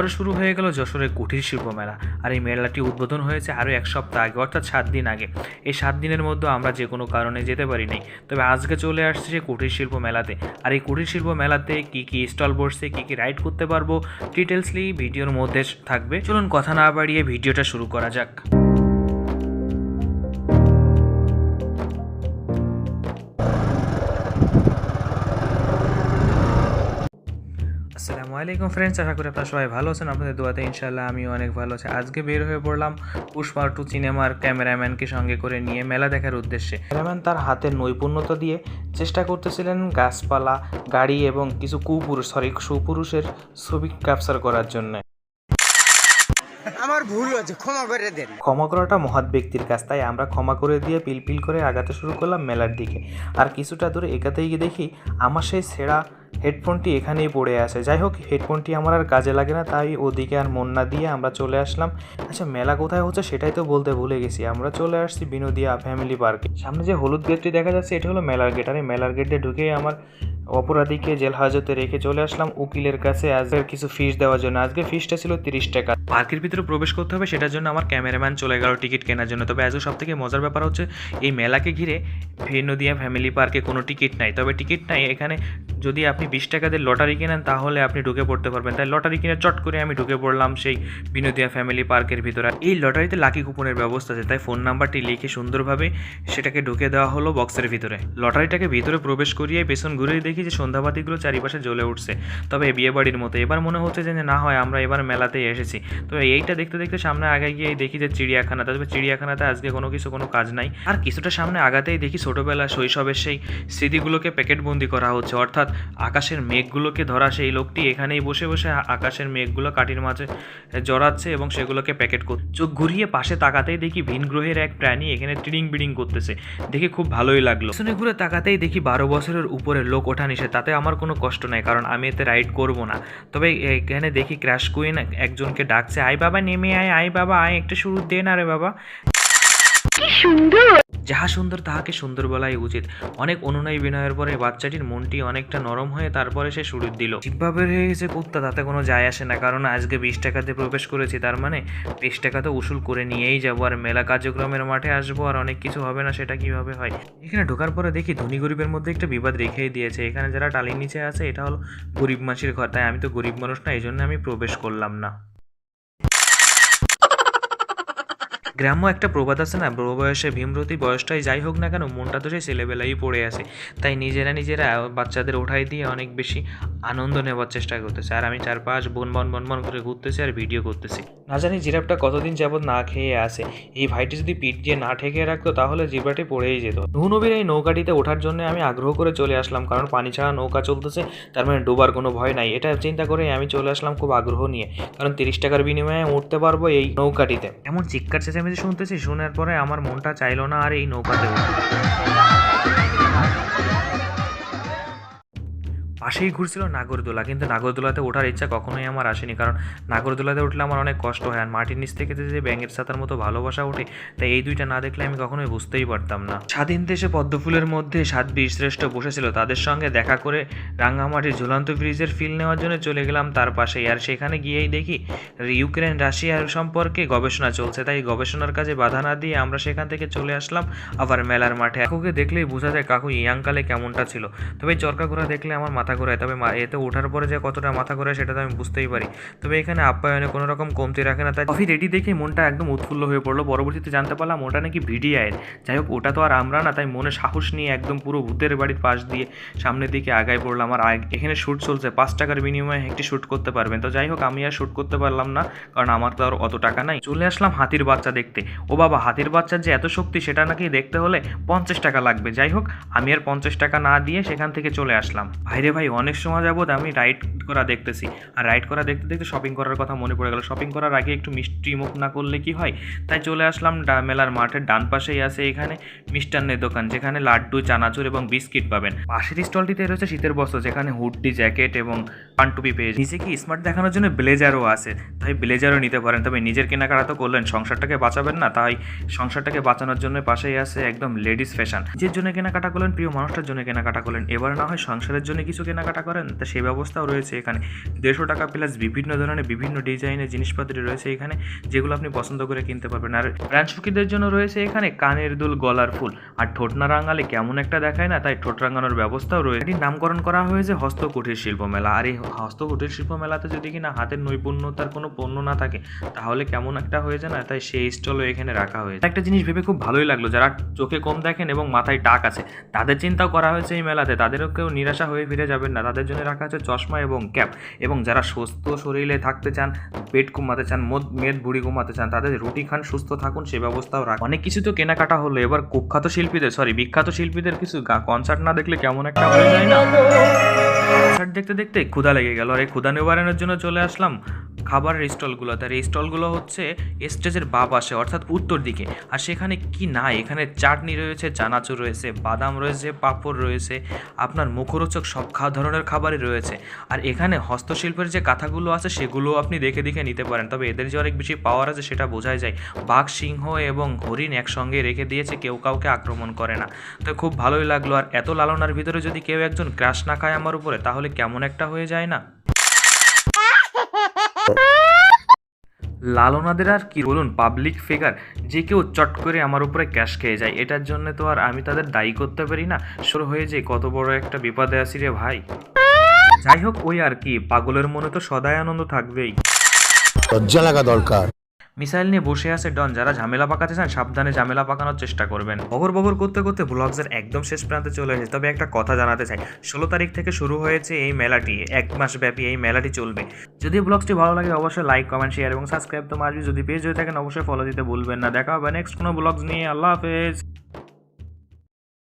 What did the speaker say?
এবার শুরু হয়ে গেল যশোরের কুটির শিল্প মেলা। আর এই মেলাটি উদ্বোধন হয়েছে আরও এক সপ্তাহ আগে, অর্থাৎ সাত দিন আগে। এই সাত দিনের মধ্যে আমরা যে কোনো কারণে যেতে পারি নাই তবে আজকে চলে আসছে সে কুটির শিল্প মেলাতে। আর এই কুটির শিল্প মেলাতে কী কী স্টল বসছে, কী কী রাইড করতে পারব ডিটেলসলি ভিডিওর মধ্যে থাকবে। চলুন কথা না বাড়িয়ে ভিডিওটা শুরু করা যাক। আসসালামু আলাইকুম ফ্রেন্ডস আশা করি আপনারা সবাই ভালো আছেন। আপনাদের দোয়াতে ইনশাল্লাহ আমি অনেক ভালো আছি। আজকে বের হয়ে পড়লাম পুষ্পা টু সিনেমার ক্যামেরাম্যানকে সঙ্গে করে নিয়ে মেলা দেখার উদ্দেশ্যে। ক্যামেরাম্যান তার হাতের নৈপুণ্যতা দিয়ে চেষ্টা করতেছিলেন গাছপালা গাড়ি এবং কিছু কুপুরুষ সরি সুপুরুষের ছবি ক্যাপচার করার জন্য। আমার ভুল হয়েছে ক্ষমা করে দেন। ক্ষমা করাটা মহৎ ব্যক্তির কাজ তাই আমরা ক্ষমা করে দিয়ে পিলপিল করে আগাতে শুরু করলাম মেলার দিকে। আর কিছুটা দূরে এগাতেই গিয়ে দেখি আমার সেই ছেঁড়া হেডফোনটি এখানেই পড়ে আছে। যাই হোক হেডফোনটি আমার আর কাজে লাগে না, তাই ওদিকে আর মন না দিয়ে আমরা চলে আসলাম। আচ্ছা মেলা কোথায় হচ্ছে সেটাই তো বলতে ভুলে গেছি। আমরা চলে আসছি বিনোদিয়া ফ্যামিলি পার্কে। সামনে যে হলুদ গেটটি দেখা যাচ্ছে, এটা হলো মেলার গেট। আর এই মেলার গেটে ঢুকেই আমার অপরাধীকে জেল হাজতে রেখে চলে আসলাম উকিলের কাছে। আজকের কিছু ফিস দেওয়ার জন্য। আজকে ফিসটা ছিল তিরিশ টাকা। পার্কের ভিতরে প্রবেশ করতে হবে, সেটার জন্য আমার ক্যামেরাম্যান চলে গেল টিকিট কেনার জন্য। তবে আজও সব থেকে মজার ব্যাপার হচ্ছে, এই মেলাকে ঘিরে নদিয়া ফ্যামিলি পার্কে কোনো টিকিট নাই। তবে টিকিট নাই, এখানে যদি আপনি বিশ টাকা দিয়ে লটারি কেনেন, তাহলে আপনি ঢুকে পড়তে পারবেন। তাই লটারি কিনে চট করে আমি ঢুকে পড়লাম সেই বিনোদিয়া ফ্যামিলি পার্কের ভিতরে। এই লটারিতে লাকি কুপনের ব্যবস্থা আছে, তাই ফোন নাম্বারটি লিখে সুন্দরভাবে সেটাকে ঢুকে দেওয়া হলো বক্সের ভিতরে। লটারিটাকে ভিতরে প্রবেশ করিয়ে পেছন ঘুরেই দেখি যে সন্ধ্যাবাতিগুলো চারিপাশে জ্বলে উঠছে। তবে বিয়ে বাড়ির মতো, এবার মনে হচ্ছে যে না হয়, আমরা এবার মেলাতেই এসেছি। তবে এইটা দেখতে দেখতে সামনে আগে গিয়ে দেখি যে চিড়িয়াখানা, তবে চিড়িয়াখানাতে আজকে কোনো কিছু, কোনো কাজ নাই। আর কিছুটা সামনে আগাতেই দেখি ছোটবেলা শৈশবের সেই স্মৃতিগুলোকে প্যাকেটবন্দি করা হচ্ছে। অর্থাৎ আকাশের মেঘগুলোকে ধরা, সেই লোকটি এখানেই বসে বসে আকাশের মেঘগুলো কাটির মাঝে জড়াচ্ছে এবং সেগুলোকে প্যাকেট করছে চোখ ঘুরিয়ে পাশে তাকাতেই দেখি ভিন গ্রহের এক প্রাণী এখানে ট্রিডিং বিডিং করতেছে। দেখে খুব ভালোই লাগল। পিছনে ঘুরে তাকাতেই দেখি বারো বছরের উপরে লোক ওঠা নিষেধ। তাতে আমার কোনো কষ্ট নাই, কারণ আমি এতে রাইড করব না। তবে এখানে দেখি ক্র্যাশ কুইন একজনকে ডাকছে, আয় বাবা, নেমে আয় আয় বাবা, আয়, একটা শুরু দে না রে বাবা। যাহা সুন্দর তাহাকে সুন্দর বলাই উচিত। অনেক অনুনয় বিনয়ের পরে বাচ্চাটির মনটি অনেকটা নরম হয়ে তারপরে সে শুরু দিল। জিব্বা হয়ে গেছে কুত্তা, তাতে কোনো যায় আসে না। কারণ আজকে বিশ টাকাতে প্রবেশ করেছি, তার মানে বিশ টাকা তো উসুল করে নিয়েই যাব। আর মেলা কার্যক্রমের মাঠে আসব, আর অনেক কিছু হবে না, সেটা কীভাবে হয়? এখানে ঢোকার পরে দেখি ধনী গরিবের মধ্যে একটা বিবাদ রেখেই দিয়েছে। এখানে যারা টালির নিচে আছে, এটা হলো গরিব মাসির ঘর। তাই আমি তো গরিব মানুষ না, এই জন্য আমি প্রবেশ করলাম না। গ্রাম্য একটা প্রবাদ আছে না বুড়ো বয়সে ভীমরতি বয়সটাই যাই হোক না কেন, মনটা তো সেই ছেলেবেলাই পড়ে আছে। তাই নিজেরা নিজেরা বাচ্চাদের ওঠাই দিয়ে অনেক বেশি আনন্দ নেওয়ার চেষ্টা করতেছে। আর আমি চারপাশ বন বন বন বন করে ঘুরতেছি আর ভিডিও করতেছি। না জানি জিরাফটা কতদিন যাবৎ না খেয়ে আসে এই ভাইটি যদি পিঠ দিয়ে না ঠেকে রাখতো, তাহলে জিব্রাটি পড়েই যেত। নবীর এই নৌকাটিতে ওঠার জন্য আমি আগ্রহ করে চলে আসলাম, কারণ পানি ছাড়া নৌকা চলতেছে, তার মানে ডোবার কোনো ভয় নাই। এটা চিন্তা করে আমি চলে আসলাম খুব আগ্রহ নিয়ে, কারণ তিরিশ টাকার বিনিময়ে উঠতে পারব এই নৌকাটিতে। এমন চিৎকার চেঁচামেচি শুনতেছি শোনার পরে আমার মনটা চাইলো না আর এই নৌকাতে উঠতে পাশেই ঘুরছিল নাগরদোলা, কিন্তু নাগরদোলাতে ওঠার ইচ্ছা কখনোই আমার আসেনি, কারণ নাগরদোলাতে উঠলে আমার অনেক কষ্ট হয়, আর মাটির নিচ থেকে যে ব্যাঙের ছাতার মতো ভালোবাসা ওঠে, তাই এই দুইটা না দেখলে আমি কখনোই বুঝতেই পারতাম না। স্বাধীন দেশে পদ্মফুলের মধ্যে সাত বীরশ্রেষ্ঠ বসেছিল, তাদের সঙ্গে দেখা করে রাঙ্গামাটির ঝুলন্ত ব্রিজের ফিল নেওয়ার জন্য চলে গেলাম তার পাশেই, আর সেখানে গিয়েই দেখি ইউক্রেন রাশিয়ার সম্পর্কে গবেষণা চলছে, তাই গবেষণার কাজে বাধা না দিয়ে আমরা সেখান থেকে চলে আসলাম আবার মেলার মাঠে। কাকুকে দেখলেই বোঝা যায় কাকু ইয়াংকালে কেমনটা ছিল, তবে চরকা ঘোরা দেখলে আমার মাথা ঘোরায়। তবে এতে ওঠার পরে যে কতটা মাথা ঘোরায় সেটা তো আমি বুঝতেই পারি। তবে এখানে আপ্যায়নে কোনো রকম কমতি রাখে না। তাই কফি রেডি দেখে মনটা একদম উৎফুল্ল হয়ে পড়ল। পরবর্তীতে জানতে পারলাম ওটা নাকি ভিডিআইয়ের যাই হোক, ওটা তো আর আমরা না, তাই মনে সাহস নিয়ে একদম পুরো ভূতের বাড়ির পাশ দিয়ে সামনের দিকে আগায় পড়লাম। আর এখানে শ্যুট চলছে। পাঁচ টাকার বিনিময়ে একটি শ্যুট করতে পারবেন। তো যাই হোক, আমি আর শ্যুট করতে পারলাম না, কারণ আমার তো আর অত টাকা নাই। চলে আসলাম হাতির বাচ্চা দেখতে। ও বাবা, হাতির বাচ্চার যে এত শক্তি, সেটা নাকি দেখতে হলে পঞ্চাশ টাকা লাগবে। যাই হোক, আমি আর পঞ্চাশ টাকা না দিয়ে সেখান থেকে চলে আসলাম। ভাইরে ভাই অনেক সময় যাবত আমি রাইড করা দেখতেছি। আর রাইড করা দেখতে দেখতে শপিং করার কথা মনে পড়ে গেল। শপিং করার আগে একটু মিষ্টি মুখ না করলে কি হয়? তাই চলে আসলাম মেলার মাঠের ডান পাশেই আছে এখানে মিষ্টান্নের দোকান, যেখানে লাড্ডু, চানাচুর এবং বিস্কিট পাবেন। পাশের স্টলটিতে রয়েছে শীতের বস্ত্র, যেখানে হুডি জ্যাকেট এবং পানটুপি পেয়ে নিজেকে স্মার্ট দেখানোর জন্য ব্লেজারও আছে। তাই ব্লেজারও নিতে পারেন। তবে নিজের কেনাকাটা তো করলেন, সংসারটাকে বাঁচাবেন না। তাই সংসারটাকে বাঁচানোর জন্য পাশেই আছে একদম লেডিস ফ্যাশন নিজের জন্য কেনাকাটা করলেন, প্রিয় মানুষটার জন্য কেনাকাটা করলেন। এবার না হয় সংসারের জন্য কিছু কেনাকাটা করেন, তা সেই ব্যবস্থাও রয়েছে এখানে। দেড়শো টাকা প্লাস বিভিন্ন ধরনের বিভিন্ন ডিজাইনের জিনিসপত্র রয়েছে এখানে, যেগুলো আপনি পছন্দ করে কিনতে পারবেন। আর প্রাণসুখীদের জন্য রয়েছে এখানে কানের দুল, গলার ফুল। আর ঠোঁট না রাঙালে কেমন একটা দেখায় না, তাই ঠোঁট রাঙানোর ব্যবস্থাও রয়েছে। এটির নামকরণ করা হয়েছে হস্তকুটির শিল্প মেলা। আর এই হস্তকুটির শিল্প মেলাতে যদি কিনা হাতের নৈপুণ্যতার কোনো পণ্য না থাকে, তাহলে কেমন একটা হয়ে যায় না, তাই সেই স্টলও এখানে রাখা হয়েছে। একটা জিনিস ভেবে খুব ভালোই লাগল, যারা চোখে কম দেখেন এবং মাথায় টাক আছে, তাদের চিন্তাও করা হয়েছে এই মেলাতে। তাদেরও কেউ নিরাশা হয়ে ফিরে যাবেন না। তাদের জন্য রাখা আছে চশমা এবং ক্যাপ। এবং যারা সুস্থ শরীরে থাকতে চান, পেট কমাতে চান, মদ বুড়ি কমাতে চান, তাদের রুটি খান, সুস্থ থাকুন, সে ব্যবস্থাও রাখ অনেক কিছু তো কেনাকাটা হলো। এবার কুখ্যাত শিল্পীদের সরি বিখ্যাত শিল্পীদের কিছু কনসার্ট না দেখলে কেমন একটা হয়ে যায় না? কনসার্ট দেখতে দেখতে ক্ষুধা লেগে গেল। আর এই ক্ষুধা নিবারণের জন্য চলে আসলাম খাবারের স্টলগুলোতে। আর এই স্টলগুলো হচ্ছে স্টেজের বা পাশে, অর্থাৎ উত্তর দিকে। আর সেখানে কি নাই এখানে চাটনি রয়েছে, চানাচুর রয়েছে, বাদাম রয়েছে, পাঁপড় রয়েছে। আপনার মুখরোচক সব খা ধরনের খাবারই রয়েছে। আর এখানে হস্তশিল্পের যে কাঁথাগুলো আছে সেগুলো আপনি দেখে দেখে নিতে পারেন। তবে এদের যে অনেক বেশি পাওয়ার আছে, সেটা বোঝাই যায়। বাঘ, সিংহ এবং হরিণ একসঙ্গে রেখে দিয়েছে, কেউ কাউকে আক্রমণ করে না। তো খুব ভালোই লাগল। আর এত লালনার ভিতরে যদি কেউ একজন ক্রাশ না খায় আমার উপরে, তাহলে কেমন একটা হয়ে যায় না? লালনাদের আর কি? বলুন পাবলিক ফিগার যে কেউ চট করে আমার উপরে ক্যাশ খেয়ে যায় এটার জন্য তো আর আমি তাদের দায়ী করতে পারি না। শুরু হয়ে যে কত বড় একটা বিপদে আছি রে ভাই। যাই হোক ওই আর কি পাগলের মনে তো সদাই আনন্দ থাকবেই। লজ্জা লাগা দরকার। মিসাইল নিয়ে বসে আছে ডন যারা ঝামেলা পাকাতে চান সাবধানে ঝামেলা পাকানোর চেষ্টা করবেন। বগর বগর করতে করতে ব্লগসের একদম শেষ প্রান্তে চলে এসেছে। তবে একটা কথা জানাতে চাই ষোলো তারিখ থেকে শুরু হয়েছে এই মেলাটি এক মাস ব্যাপী এই মেলাটি চলবে। যদি ব্লগটি ভালো লাগে, অবশ্যই লাইক কমেন্ট শেয়ার এবং সাবস্ক্রাইব তো মারবি যদি পেজ হয়ে থাকেন, অবশ্যই ফলো দিতে ভুলবেন না। দেখা হবে নেক্সট কোনো ব্লগস নিয়ে। আল্লাহ হাফেজ।